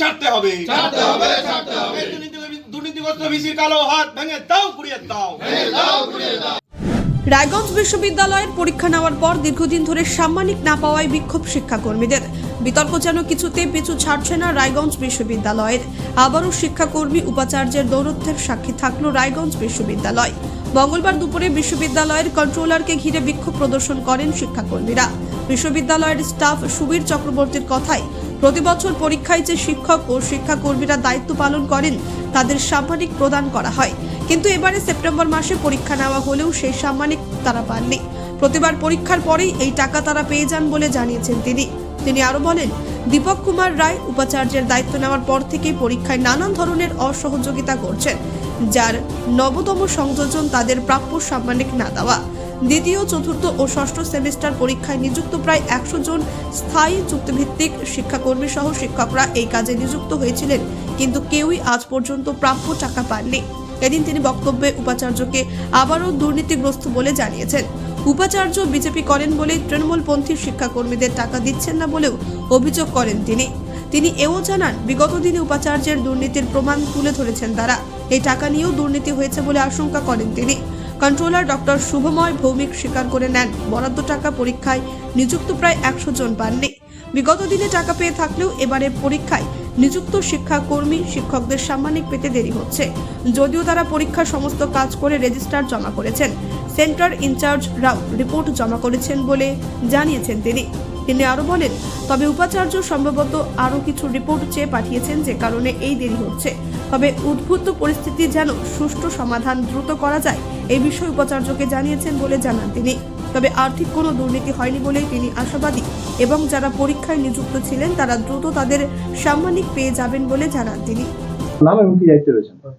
ছাড়তে হবে। ছাড়তে হবে ছাড়তে হবে। দুর্নীতিগ্রস্ত ভিসির কালো হাত ভেঙে দাও গুড়িয়ে দাও। রায়গঞ্জ বিশ্ববিদ্যালয়ের পরীক্ষা নেওয়ার পর দীর্ঘদিন ধরে সাম্মানিক না পাওয়ায় বিক্ষোভ শিক্ষাকর্মীদের। বিতর্ক যেন কিছুতে পিছু ছাড়ছে না রায়গঞ্জ বিশ্ববিদ্যালয়ের। আবারও শিক্ষাকর্মী উপাচার্যের দৌরত্বের সাক্ষী থাকল রায়গঞ্জ বিশ্ববিদ্যালয়। মঙ্গলবার দুপুরে বিশ্ববিদ্যালয়ের কন্ট্রোলারকে ঘিরে বিক্ষোভ প্রদর্শন করেন শিক্ষাকর্মীরা। বিশ্ববিদ্যালয়ের স্টাফ সুবীর চক্রবর্তীর কথায় প্রতি বছর পরীক্ষায় যে শিক্ষক ও শিক্ষাকর্মীরা দায়িত্ব পালন করেন, তাদের সাম্মানিক প্রদান করা হয়। কিন্তু এবারে সেপ্টেম্বর মাসে পরীক্ষা নেওয়া হলেও সেই সাম্মানিক তারা পাননি। প্রতিবার পরীক্ষার পরেই এই টাকা তারা পেয়ে যান বলে জানিয়েছেন তিনি। তিনি আরও বলেন, দীপক কুমার রায় উপাচার্যের দায়িত্ব নেওয়ার পর থেকেই পরীক্ষায় নানান ধরনের অসহযোগিতা করছেন, যার নবতম সংযোজন তাদের প্রাপ্য সাম্মানিক না দেওয়া। দ্বিতীয়, চতুর্থ ও ষষ্ঠ সেমিস্টার পরীক্ষায় নিযুক্ত প্রায় একশো জন স্থায়ী চুক্তিভিত্তিক শিক্ষাকর্মী সহ শিক্ষকরা এই কাজে নিযুক্ত হয়েছিলেন, কিন্তু কেউই আজ পর্যন্ত প্রাপ্য টাকা পাননি। এদিন তিনি বক্তব্যে উপাচার্যকে আবারও দুর্নীতিগ্রস্ত বলে জানিয়েছেন। উপাচার্য বিজেপি করেন বলে তৃণমূলপন্থী শিক্ষাকর্মীদের টাকা দিচ্ছেন না বলেও অভিযোগ করেন তিনি। তিনি এও জানান, বিগত দিনে উপাচার্যের দুর্নীতির প্রমাণ তুলে ধরেছেন তারা। এই টাকা নিয়েও দুর্নীতি হয়েছে বলে আশঙ্কা করেন তিনি। কন্ট্রোলার ডক্টর শুভময় ভৌমিক স্বীকার করে নেন, বরাদ্দ টাকা পরীক্ষায় নিযুক্ত প্রায় একশো জন পাননি। বিগত দিনে টাকা পেয়ে থাকলেও এবারের পরীক্ষায় নিযুক্ত শিক্ষাকর্মী শিক্ষকদের সাম্মানিক পেতে দেরি হচ্ছে। যদিও তারা পরীক্ষার সমস্ত কাজ করে রেজিস্টার জমা করেছেন। সেন্টার ইনচার্জ রাও রিপোর্ট জমা করেছেন বলে জানিয়েছেন তিনি। তিনি আরও বলেন, তবে উপাচার্য সম্ভবত আরও কিছু রিপোর্ট চেয়ে পাঠিয়েছেন যে কারণে এই দেরি হচ্ছে। তবে উদ্ভূত পরিস্থিতি যেন সুষ্ঠু সমাধান দ্রুত করা যায় এই বিষয়ে উপাচার্যকে জানিয়েছেন বলে জানান তিনি। তবে আর্থিক কোনো দুর্নীতি হয়নি বলেই তিনি আশাবাদী এবং যারা পরীক্ষায় নিযুক্ত ছিলেন তারা দ্রুত তাদের সাম্মানিক পেয়ে যাবেন বলে জানান তিনি।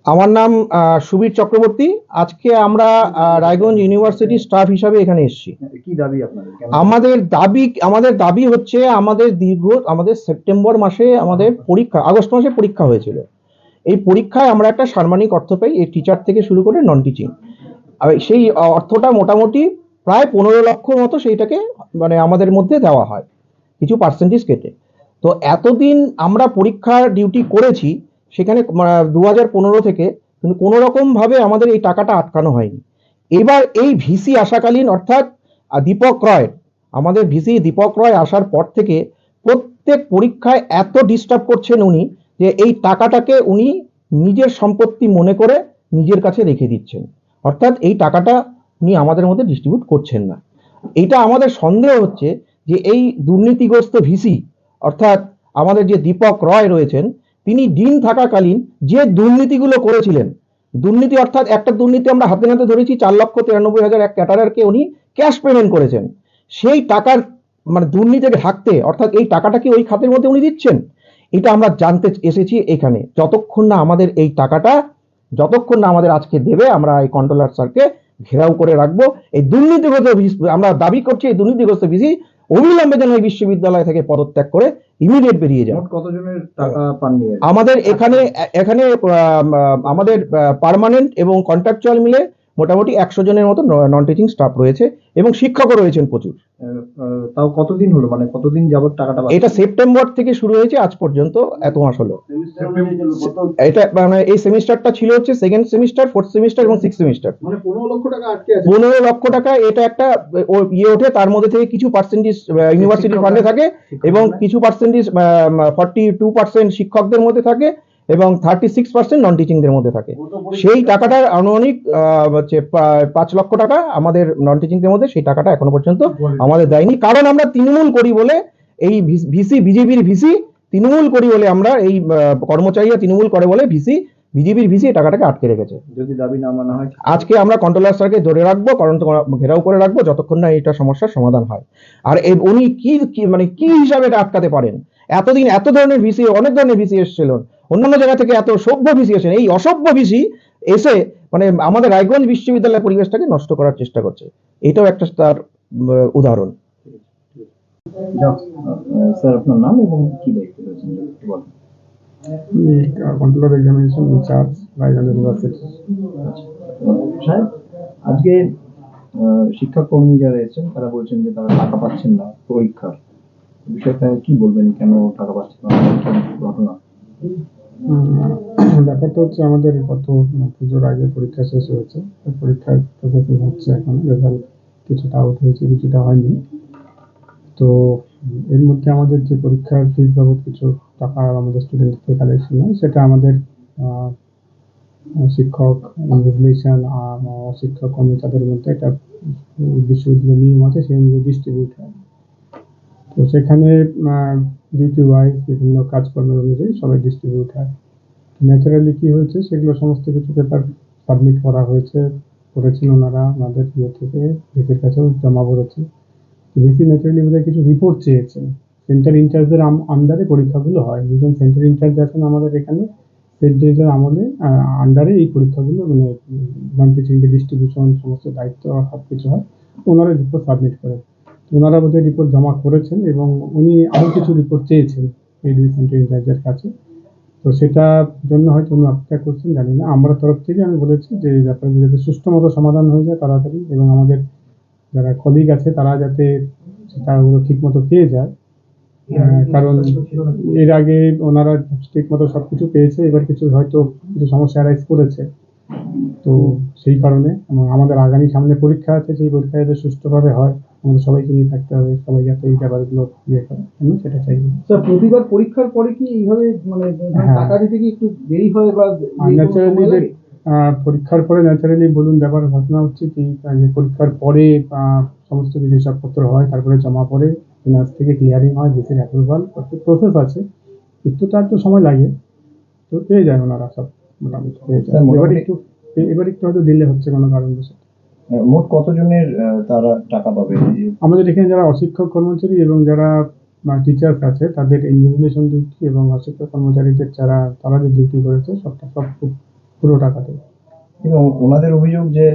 আমার নাম আহ, সুবীর চক্রবর্তী। আজকে আমরা আহ, রায়গঞ্জ ইউনিভার্সিটি স্টাফ হিসাবে এখানে এসেছি। কি দাবি আপনাদের? আমাদের দাবি আমাদের দাবি হচ্ছে আমাদের দীর্ঘ আমাদের সেপ্টেম্বর মাসে আমাদের পরীক্ষা আগস্ট মাসে পরীক্ষা হয়েছিল। এই পরীক্ষায় আমরা একটা সাম্মানিক অর্থ পাই এই টিচার থেকে শুরু করে নন টিচিং আর সেই অর্থটা মোটামুটি প্রায় পনেরো লক্ষ মতো সেইটাকে মানে আমাদের মধ্যে দেওয়া হয়, কিছু পার্সেন্টেজ কেটে। তো এতদিন আমরা পরীক্ষার ডিউটি করেছি, সেখানে দু হাজার পনেরো থেকে কিন্তু কোনো রকমভাবে আমাদের এই টাকাটা আটকানো হয়নি। এবার এই ভিসি আসাকালীন অর্থাৎ দীপক রয়, আমাদের ভিসি দীপক রয় আসার পর থেকে প্রত্যেক পরীক্ষায় এত ডিস্টার্ব করছেন উনি যে এই টাকাটাকে উনি নিজের সম্পত্তি মনে করে নিজের কাছে রেখে দিচ্ছেন। অর্থাৎ এই টাকাটা উনি আমাদের মধ্যে ডিস্ট্রিবিউট করছেন না। এটা আমাদের সন্দেহ হচ্ছে যে এই দুর্নীতিগ্রস্ত ভিসি অর্থাৎ আমাদের যে দীপক রয় রয়েছেন, তিনি ডিন থাকাকালীন যে দুর্নীতিগুলো করেছিলেন, দুর্নীতি অর্থাৎ একটা দুর্নীতি আমরা হাতে নাতে ধরেছি চার লক্ষ তিরানব্বই হাজার এক ক্যাটারারকে উনি ক্যাশ পেমেন্ট করেছেন। সেই টাকার মানে দুর্নীতিকে ঢাকতে অর্থাৎ এই টাকাটা কি ওই খাতের মধ্যে উনি দিচ্ছেন? এটা আমরা জানতে এসেছি এখানে। যতক্ষণ না আমাদের এই টাকাটা যতক্ষণ না আমাদের আজকে দেবে আমরা এই কন্ট্রোলার স্যারকে ঘেরাও করে রাখব। এই দুর্নীতিগ্রস্ত আমরা দাবি করছি এই দুর্নীতিগ্রস্ত ভিসি অবিলম্বে যেন এই বিশ্ববিদ্যালয় থেকে পদত্যাগ করে ইমিডিয়েট বেরিয়ে যান মোট কতজনের টাকা পাননি আমাদের এখানে এখানে আম, আমাদের পার্মানেন্ট এবং কন্ট্রাকচুয়াল মিলে মোটামুটি একশো জনের মতো নন টিচিং স্টাফ রয়েছে এবং শিক্ষকও রয়েছেন প্রচুর। তাও কতদিন হলো? মানে কতদিন যাবত টাকাটা এটা সেপ্টেম্বর থেকে শুরু হয়েছে আজ পর্যন্ত এত মাস হলো। এটা মানে এই সেমিস্টারটা ছিল হচ্ছে সেকেন্ড সেমিস্টার ফোর্থ সেমিস্টার এবং সিক্স সেমিস্টার মানে পনেরো লক্ষ টাকা আটকে আছে। পনেরো লক্ষ টাকা এটা একটা ইয়ে ওঠে তার মধ্যে থেকে কিছু পার্সেন্টেজ ইউনিভার্সিটি ফান্ডে থাকে এবং কিছু পার্সেন্টেজ ফর্টি টু পার্সেন্ট শিক্ষকদের মধ্যে থাকে। এবং থার্টি সিক্স পার্সেন্ট নন টিচিংদের মধ্যে থাকে সেই টাকাটার আনুমানিক হচ্ছে পাঁচ লক্ষ টাকা আমাদের নন টিচিংদের মধ্যে সেই টাকাটা এখনও পর্যন্ত আমাদের দেয়নি। কারণ আমরা তৃণমূল করি বলে এই ভিসি বিজেপির ভিসি তৃণমূল করি বলে আমরা এই কর্মচারীরা তৃণমূল করে বলে ভিসি বিজেপির ভিসি এই টাকাটাকে আটকে রেখেছে। যদি দাবি না মানা হয়। আজকে আমরা কন্ট্রোলার স্যারকে ধরে রাখব কারণ ঘেরাও করে রাখব যতক্ষণ না এটা সমস্যার সমাধান হয়। আর উনি কি- মানে কি হিসাবে এটা আটকাতে পারেন? এতদিন এত ধরনের ভিসি অনেক ধরনের ভিসি এসেছিল। অন্যান্য জায়গা থেকে এত সভ্য ভিসি এসেছেন এই অসভ্য ভিসি এসে মানে আমাদের রায়গঞ্জ বিশ্ববিদ্যালয়ের পরিবেশটাকে নষ্ট করার চেষ্টা করছে। এটাও একটা তার উদাহরণ। স্যার আপনার নাম এবং কি দায়িত্বে রয়েছেন বলেন। আজকে শিক্ষাকর্মী যারা এসেছেন তারা বলছেন যে তারা টাকা পাচ্ছেন না পরীক্ষার। বিষয়টা কি বলবেন? কেন টাকা পাচ্ছে না? কেন কি ঘটনা? ব্যাপারটা হচ্ছে আমাদের গত পুজোর আগে পরীক্ষা শেষ হয়েছে। পরীক্ষার প্রসেসিং হচ্ছে এখন রেজাল্ট কিছুটা আউট হয়েছে কিছুটা হয়নি। তো এর মধ্যে আমাদের যে পরীক্ষার ফিস বাবদ কিছু টাকা আমাদের স্টুডেন্ট থেকে কালেকশন হয় সেটা আমাদের শিক্ষক ইনভিজিলেশন আর শিক্ষক কর্মচারীদের মধ্যে একটা উম, বিশ্ববিদ্যালয়ের নিয়ম আছে সেই অনুযায়ী ডিস্ট্রিবিউট হয়। তো সেখানে ডিউটি ওয়াইজ বিভিন্ন কাজকর্মের অনুযায়ী সবাই ডিস্ট্রিবিউট হয়। ন্যাচারালি কী হয়েছে, সেগুলো সমস্ত কিছু পেপার সাবমিট করা হয়েছে করেছেন ওনারা আমাদের ইয়ে থেকে, ভিসির কাছেও জমা পড়েছে। ভিসি ন্যাচারালি বোধহয় কিছু রিপোর্ট চেয়েছেন সেন্টার ইনচার্জের আন্ডারে পরীক্ষাগুলো হয়। দুজন সেন্টার ইনচার্জ আছেন আমাদের এখানে সেন্টারের আমলে আন্ডারে এই পরীক্ষাগুলো মানে নন টিচিং ডিস্ট্রিবিউশন সমস্ত দায়িত্ব সব কিছু হয়। ওনারা রিপোর্ট সাবমিট করেন ওনারা বোধহয় রিপোর্ট জমা করেছেন এবং উনি আরও কিছু রিপোর্ট চেয়েছেন সেন্টার ইনচার্জের কাছে। তো সেটার জন্য হয়তো উনি অপেক্ষা করছেন, জানি না। আমরা তরফ থেকে আমি বলেছি যে ব্যাপারগুলো যাতে সুষ্ঠু মতো সমাধান হয়ে যায় তাড়াতাড়ি এবং আমাদের যারা কলিগ আছে তারা যাতে সেটাগুলো ঠিক মতো পেয়ে যায়। কারণ এর আগে ওনারা ঠিক মতো সব কিছু পেয়েছে, এবার কিছু হয়তো কিছু সমস্যা অ্যারাইজ করেছে। তো সেই কারণে আমাদের আগামী সামনে পরীক্ষা আছে, সেই পরীক্ষা যাতে সুষ্ঠুভাবে হয় আমাদের সবাইকে নিয়ে থাকতে হবে সবাই যাতে এই ব্যাপারগুলো ইয়ে করে আমি সেটা চাই। স্যার প্রতিবার পরীক্ষার পরে কি এইভাবে মানে হ্যাঁ। টাকা দিতে কি একটু দেরি হয় বা ন্যাচারালি পরীক্ষার পরে ন্যাচারালি বলুন ব্যাপার ঘটনা হচ্ছে কি যে পরীক্ষার পরে সমস্ত কিছু হিসাবপত্র হয় তারপরে জমা পড়ে ফিনান্স থেকে ক্লিয়ারিং হয় ডিসির অ্যাপ্রুভাল প্রসেস আছে একটু তার তো সময় লাগে। তো পেয়ে যায় ওনারা সব মোটামুটি পেয়ে যায় এবার একটু এবার একটু হয়তো ডিলে হচ্ছে কোনো কারণ বসে মোট কতজনের তারা টাকা পাবে? আমাদের এখানে যারা অশিক্ষক কর্মচারী এবং যারা টিচার্স আছে তাদের ইনভিজিলেশন ডিউটি এবং অশিক্ষক কর্মচারীদের যারা তারা যে ডিউটি করেছে সবটা সব পুরো টাকা দেবে। কিন্তু ওনাদের অভিযোগ যে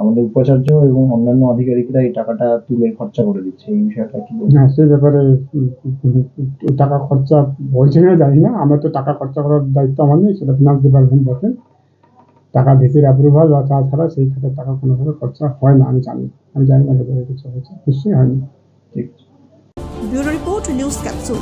আমাদের উপাচার্য এবং অন্যান্য আধিকারিকরা এই টাকাটা তুলে খরচা করে দিচ্ছে এই বিষয়টা কি হ্যাঁ সেই ব্যাপারে টাকা খরচা বলছে না জানি না আমরা তো টাকা খরচা করার দায়িত্ব আমার নেই সেটা ফিনান্স ডিপার্টমেন্ট দেখেন। টাকা ভিসির অ্যাপ্রুভাল বা তাছাড়া সেই খাতের টাকা কোনোভাবে খরচা হয় না আমি জানি আমি জানি না কিছু হয়েছে। নিশ্চয়ই হয়নি। ঠিক। আছে ব্যুরো রিপোর্ট নিউজ ক্যাপসুল।